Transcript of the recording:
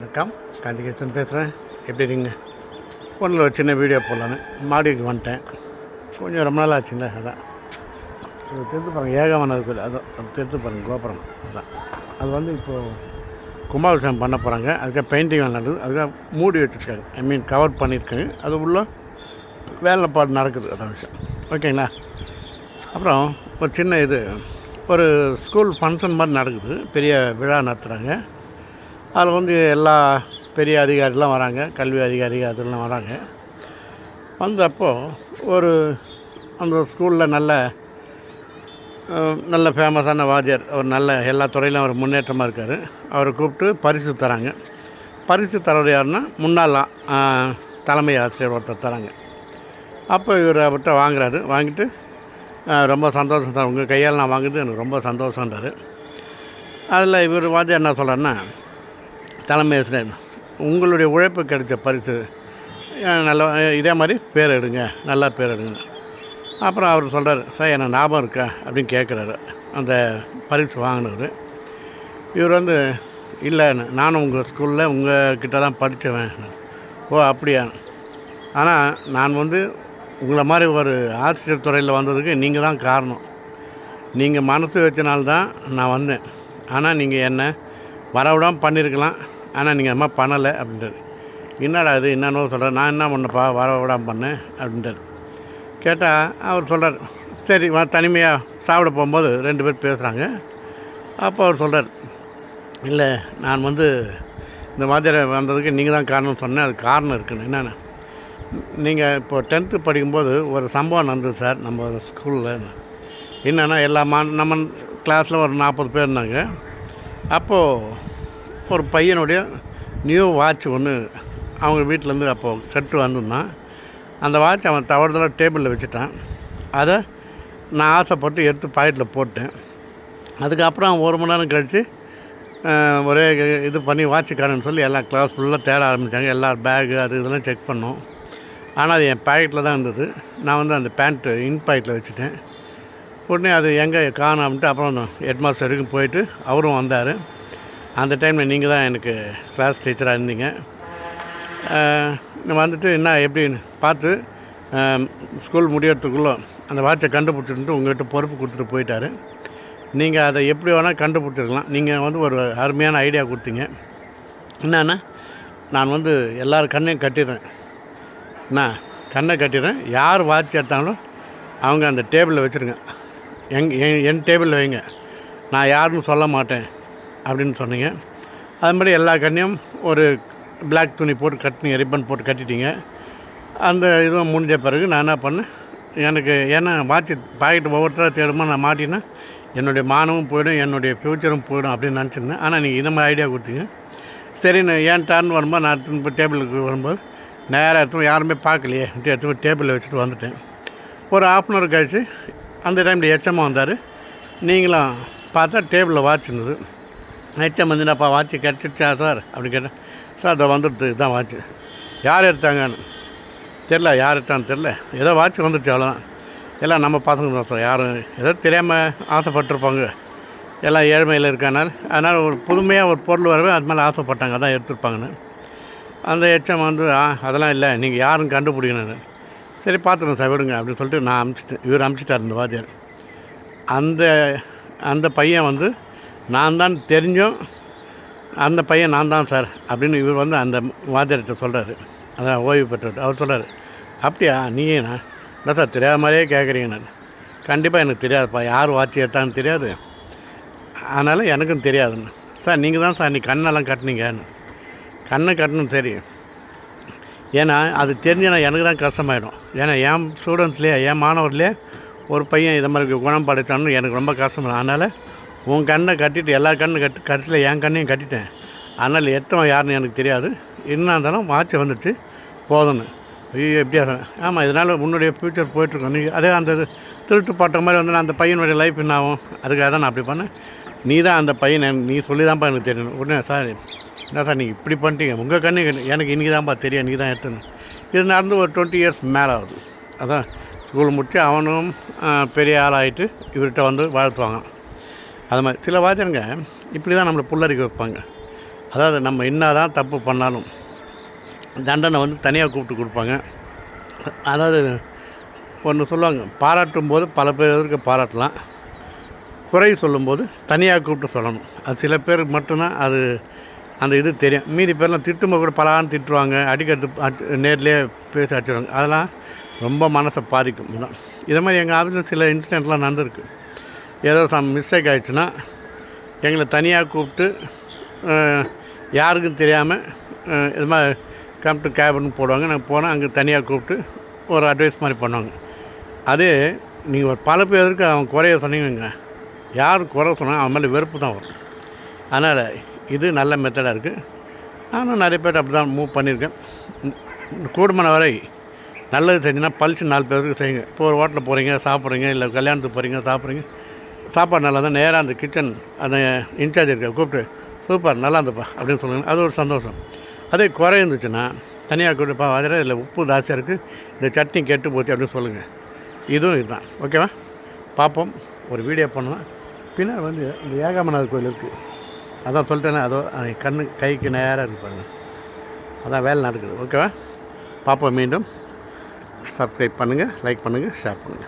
வணக்கம். காந்திகேசன் பேசுகிறேன் எப்படி இருக்கீங்க? ஃபோனில் ஒரு சின்ன வீடியோ போடலான்னு. மாடிக்கு வந்துட்டேன். கொஞ்சம் ரொம்ப நாள் ஆச்சுங்களே அதான். இது தெரிந்து பாருங்கள் ஏகவனர் கோயில் அதான் அது பாருங்கள் கோபுரம். அதான். அது வந்து இப்போது கும்பாபிஷேகம் பண்ண போகிறாங்க அதுக்காக பெயிண்டிங் நல்லது அதுக்காக மூடி வச்சுருக்காங்க. ஐ மீன் கவர் பண்ணியிருக்காங்க. அது உள்ள வேலைப்பாடு நடக்குது அதான் விஷயம். ஓகேங்களா அப்புறம் ஒரு சின்ன இது. ஒரு ஸ்கூல் ஃபங்க்ஷன் மாதிரி நடக்குது. பெரிய விழா நடத்துகிறாங்க அதில் வந்து எல்லா பெரிய அதிகாரிலாம் வராங்க கல்வி அதிகாரி அதெல்லாம் வராங்க. வந்தப்போ ஒரு அந்த ஸ்கூலில் நல்ல நல்ல ஃபேமஸான வாத்தியார் அவர் நல்ல எல்லா துறையிலும் அவர் முன்னேற்றமாக இருக்கார். அவரை கூப்பிட்டு பரிசு தராங்க. பரிசு தரவர் யாருன்னா முன்னாள் தலைமை ஆசிரியர் ஒருத்தர் தராங்க. அப்போ இவர் அவர்கிட்ட வாங்குறாரு. வாங்கிட்டு ரொம்ப சந்தோஷம் தான் உங்கள் கையால் நான் வாங்குறது எனக்கு ரொம்ப சந்தோஷன்றாரு அதில் இவர் வாத்தியார் என்ன சொல்கிறாருன்னா தலைமை ஆசிரியர் உங்களுடைய உழைப்பு கிடைச்ச பரிசு நல்ல இதே மாதிரி பேர் எடுங்க நல்லா பேர் எடுங்க. அப்புறம் அவர் சொல்கிறார் சார் என்ன ஞாபகம் இருக்கா? அப்படின்னு கேட்குறாரு அந்த பரிசு வாங்கினவர். இவர் வந்து இல்லை நானும் உங்கள் ஸ்கூலில் உங்கள் கிட்ட தான் படித்தவன் ஓ அப்படியா? ஆனால் நான் வந்து உங்களை மாதிரி ஒரு ஆசிரியர் துறையில் வந்ததுக்கு நீங்கள் தான் காரணம். நீங்கள் மனசு வச்சனால்தான் நான் வந்தேன். ஆனால் நீங்கள் என்ன வரவிடாமல் பண்ணியிருக்கலாம் ஆனால் நீங்கள் அம்மா பண்ணலை அப்படின்றாரு. என்னடா இது என்னன்னு சொல்கிறார் நான் என்ன பண்ணப்பா வர விடாமல் பண்ணேன் அப்படின்றாரு. கேட்டால் அவர் சொல்கிறார் சரி வா தனிமையாக சாப்பிட போகும்போது ரெண்டு பேர் பேசுகிறாங்க அப்போ அவர் சொல்கிறார் இல்லை நான் வந்து இந்த மாதிரி வந்ததுக்கு நீங்கள் தான் காரணம் சொன்னேன். அது காரணம் இருக்குன்னு. என்னென்ன? நீங்கள் இப்போ டென்த்து படிக்கும்போது ஒரு சம்பவம் நடந்தது சார் நம்ம ஸ்கூலில் என்னென்னா எல்லா மா நம்ம கிளாஸில் ஒரு நாற்பது பேர் இருந்தாங்க. அப்போது ஒரு பையனுடைய நியூ வாட்ச் ஒன்று அவங்க வீட்டிலேருந்து அப்போது கட்டு வந்திருந்தான். அந்த வாட்ச் அவன் தவறுதலாக டேபிளில் வச்சுட்டான். அதை நான் ஆசைப்பட்டு எடுத்து பாக்கெட்டில் போட்டேன். அதுக்கப்புறம் ஒரு மணி நேரம் கழித்து ஒரே இது பண்ணி வாட்சுக்காரன்னு சொல்லி எல்லாம் கிளாஸ் ஃபுல்லாக தேட ஆரம்பித்தாங்க எல்லா பேகு அது இதெல்லாம் செக் பண்ணோம். ஆனால் அது என் பேக்கெட்டில் தான் இருந்தது. நான் வந்து அந்த பேண்ட்டு இன் பாக்கெட்டில் வச்சுட்டேன். உடனே அது எங்கே காணாமட்டு அப்புறம் ஹெட் மாஸ்டர் வரைக்கும் போயிட்டு அவரும் வந்தார். அந்த டைமில் நீங்கள் தான் எனக்கு கிளாஸ் டீச்சராக இருந்தீங்க. நான் வந்துட்டு என்ன எப்படின்னு பார்த்து ஸ்கூல் முடியறதுக்குள்ளே அந்த வாட்சை கண்டுபிடிச்சிருந்து உங்கள்கிட்ட பொறுப்பு கொடுத்துட்டு போயிட்டாரு. நீங்கள் அதை எப்படி வேணால் கண்டுபிடிச்சிருக்கலாம். நீங்கள் வந்து ஒரு அருமையான ஐடியா கொடுத்தீங்க. என்னன்னா நான் வந்து எல்லார் கண்ணையும் கட்டிடுறேன். நான் கண்ணை கட்டிடுறேன். யார் வாட்ச் எடுத்தாங்களோ அவங்க அந்த டேபிளில் வச்சுருங்க. எங் என் டேபிளில் வைங்க. நான் யாருன்னு சொல்ல மாட்டேன். அப்படின்னு சொன்னீங்க. அது மாதிரி எல்லா கண்ணையும் ஒரு பிளாக் துணி போட்டு கட்டினீங்க ரிப்பன் போட்டு கட்டிட்டீங்க. அந்த இதுவும் முடிஞ்ச பிறகு நான் என்ன பண்ணேன் எனக்கு ஏன்னா வாட்ச் பாக்கெட் ஒவ்வொருத்தராக தேடுமா நான் மாட்டினா என்னுடைய மானமும் போயிடும் என்னுடைய ஃப்யூச்சரும் போயிடும் அப்படின்னு நினச்சிருந்தேன். ஆனால் நீங்கள் இந்த மாதிரி ஐடியா கொடுத்தீங்க. சரி நான் ஏன் டர்ன் வரும்போது நான் எடுத்துன்னு போய் டேபிளுக்கு வரும்போது நேராக எடுத்து யாருமே பார்க்கலையே. எடுத்து போய் டேபிளில் வச்சுட்டு வந்துட்டேன். ஒரு ஆஃப் அன் ஹவர் கழிச்சு அந்த டைமில் எச்சமாக வந்தார். நீங்களும் பார்த்தா டேபிளில் வாட்ச் இருந்தது. ஹெச்எம் வந்து என்னப்பா வாட்ச் கிடச்சிச்சா சார்? அப்படி கேட்டேன். சார் அதை வந்துடுது இதுதான் வாட்ச். யார் எடுத்தாங்கன்னு? தெரில யார் எடுத்தான்னு தெரில ஏதோ வாட்ச் வந்துடுச்சு அவ்வளோதான் எல்லாம் நம்ம பசங்க தான் சார் யாரும் ஏதோ தெரியாமல் ஆசைப்பட்டிருப்பாங்க. எல்லாம் ஏழ்மையில் இருக்கனால அதனால் ஒரு புதுமையாக ஒரு பொருள் வரவே அது மேலே ஆசைப்பட்டாங்க அதான் எடுத்துருப்பாங்கன்னு. அந்த எச்சம் வந்து ஆ அதெல்லாம் இல்லை நீங்கள் யாரும் கண்டுபிடிக்கணும் சரி பார்த்துக்கோங்க சார் விடுங்க அப்படின்னு சொல்லிட்டு நான் அமுச்சிட்டேன். இவர் அமுச்சிட்டார் இந்த வாத்தியார். அந்த அந்த பையன் வந்து நான் தான் தெரிஞ்சும் அந்த பையன் நான் தான் சார் அப்படின்னு இவர் வந்து அந்த வாத்தியார்கிட்ட சொல்கிறாரு அதான் ஓய்வு பெற்றவர். அவர் சொல்கிறார் அப்படியா? நீயேண்ணா இல்லை சார் தெரியாத மாதிரியே கேட்குறீங்க நான் கண்டிப்பாக எனக்கு தெரியாதுப்பா. யார் வாட்சி எடுத்தான்னு தெரியாது. அதனால் எனக்கும் தெரியாதுன்னு சார் நீங்கள் தான் சார் நீ கண்ணெல்லாம் கட்டினீங்கன்னு கண்ணை கட்டணும் சரி. ஏன்னா அது தெரிஞ்சுனா எனக்கு தான் கஷ்டமாயிடும். ஏன்னா என் ஸ்டூடெண்ட்ஸ்லேயே என் மாணவர்லேயே ஒரு பையன் இதை மாதிரி குணம் படைத்தான்னு எனக்கு ரொம்ப கஷ்டமாயிடும். அதனால் உன் கண்ணை கட்டிட்டு எல்லா கண்ணும் கட்டி கடைசியில் என் கண்ணையும் கட்டிட்டேன். அதனால் எத்தவன் யாருன்னு எனக்கு தெரியாது. என்ன இருந்தாலும் வாட்ச் வந்துட்டு போதும்னு. ஐயோ எப்படியா சார் ஆமாம் இதனால் உன்னுடைய ஃப்யூச்சர் போயிட்டுருக்கோம். நீ அதே அந்த இது திருட்டு பாட்ட மாதிரி வந்து நான் அந்த பையனுடைய லைஃப் என்ன ஆகும்? அதுக்காக தான் நான் அப்படி பண்ணேன். நீ தான் அந்த பையன் நீ சொல்லி தான்ப்பா எனக்கு தெரியணும் உடனே சார் என்ன சார் நீங்கள் இப்படி பண்ணிட்டீங்க? உங்கள் கண்ணு எனக்கு இன்றைக்கி தான்ப்பா தெரியும். நீ தான் எடுத்துன்னு. இது நடந்து ஒரு டுவெண்ட்டி இயர்ஸ் மேலே ஆகுது. அதான் ஸ்கூல் முடிச்சு அவனும் பெரிய ஆளாகிட்டு இவர்கிட்ட வந்து வாழ்த்துவாங்க. அது மாதிரி சில வாத்தியங்க இப்படி தான் நம்மளை புல்லரிக்க வைப்பாங்க. அதாவது நம்ம என்ன தான் தப்பு பண்ணாலும் தண்டனை வந்து தனியாக கூப்பிட்டு கொடுப்பாங்க. அதாவது ஒன்று சொல்லுவாங்க பாராட்டும் போது பல பேருக்கு பாராட்டலாம். குறை சொல்லும்போது தனியாக கூப்பிட்டு சொல்லணும். அது சில பேருக்கு மட்டும்தான் அது அந்த இது தெரியும். மீதி பேர்லாம் திட்டும்போது கூட பலான்னு திட்டுவாங்க அடிக்கிறது அடி- பேசி அடிச்சிடுவாங்க அதெல்லாம் ரொம்ப மனசை பாதிக்கும். தான் இதை மாதிரி எங்கள் ஆஃபீஸில் சில இன்சிடெண்ட்லாம் நடந்திருக்கு. ஏதோ சம் மிஸ்டேக் ஆகிடுச்சுன்னா எங்களை தனியாக கூப்பிட்டு யாருக்கும் தெரியாமல் இது மாதிரி கம் டு கேப்னு போடுவாங்க. நாங்கள் போனால் அங்கே தனியாக கூப்பிட்டு ஒரு அட்வைஸ் மாதிரி பண்ணுவாங்க. அதே நீங்கள் ஒரு பல பேருக்கு அவன் குறைய சொன்னீங்க யார் குறை சொன்னால் அவன் மேலே வெறுப்பு தான் வரும். அதனால் இது நல்ல மெத்தடாக இருக்குது நானும் நிறைய பேர் அப்படி தான் மூவ் பண்ணியிருக்கேன். கூடுமான வரை நல்லது செஞ்சுன்னா பழிச்சு நாலு பேருக்கு செய்யுங்க. இப்போ ஒரு ஹோட்டலில் போகிறீங்க சாப்பிட்றீங்க இல்லை கல்யாணத்துக்கு போகிறீங்க சாப்பிட்றீங்க. சாப்பாடு நல்லா தான் நேராக அந்த கிச்சன் அந்த இன்சார்ஜ் இருக்க கூப்பிட்டு சூப்பர் நல்லா இருந்துப்பா அப்படின்னு சொல்லுங்க. அது ஒரு சந்தோஷம். அதே குறை இருந்துச்சுன்னா தனியாக கூப்பிட்டுப்பா அதில் இதில் உப்பு ஜாஸ்தியாக இருக்குது இந்த சட்னி கெட்டு போச்சு அப்படின்னு சொல்லுங்கள் இதுவும் இதுதான். ஓகேவா பார்ப்போம். ஒரு வீடியோ பண்ணலாம். பின்னாடி வந்து இந்த ஏகாமநாதர் கோயில் இருக்குது அதான் சொல்லிட்டேன்னா அதோ கண்ணு கைக்கு நேராக இருக்கு பாருங்கள் அதான் வேலை நடக்குது. ஓகேவா பார்ப்போம் மீண்டும். சப்ஸ்கிரைப் பண்ணுங்கள் லைக் பண்ணுங்கள் ஷேர் பண்ணுங்கள்